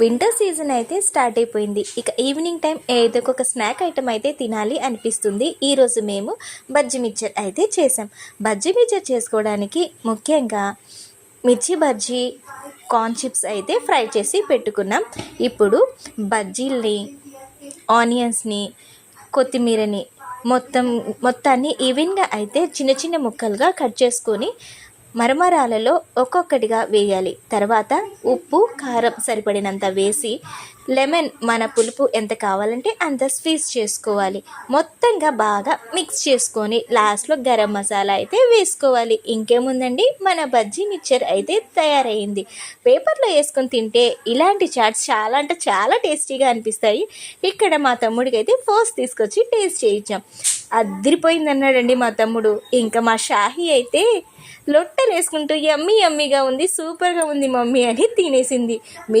Winter season అయితే start అయిపోయింది. ఇక ఈవినింగ్ టైం ఏదో ఒక స్నాక్ ఐటమ్ అయితే తినాలి అనిపిస్తుంది. ఈరోజు మేము బజ్జి మిక్చర్ అయితే చేసాం. బజ్జి మిక్చర్ చేసుకోవడానికి ముఖ్యంగా మిర్చి బజ్జీ కార్న్ చిప్స్ అయితే ఫ్రై చేసి పెట్టుకున్నాం. ఇప్పుడు బజ్జీల్ని ఆనియన్స్ని కొత్తిమీరని మొత్తం మొత్తాన్ని ఈవెన్గా అయితే చిన్న చిన్న ముక్కలుగా కట్ చేసుకొని మరమరాలలో ఒక్కొక్కటిగా వేయాలి. తర్వాత ఉప్పు కారం సరిపడినంత వేసి లెమన్ మన పులుపు ఎంత కావాలంటే అంత స్వీజ్ చేసుకోవాలి. మొత్తంగా బాగా మిక్స్ చేసుకొని లాస్ట్లో గరం మసాలా అయితే వేసుకోవాలి. ఇంకేముందండి? మన బజ్జీ మిక్చర్ అయితే తయారైంది. పేపర్లో వేసుకొని తింటే ఇలాంటి చాట్స్ చాలా అంటే చాలా టేస్టీగా అనిపిస్తాయి. ఇక్కడ మా తమ్ముడికి అయితే ఫోర్స్ తీసుకొచ్చి టేస్ట్ చేయించాం. అదిరిపోయింది అన్నాడండి మా తమ్ముడు. ఇంకా మా షాహి అయితే లొట్టలు వేసుకుంటూ యమ్మీ ఎమ్మిగా ఉంది సూపర్గా ఉంది మమ్మీ అని తినేసింది. మీ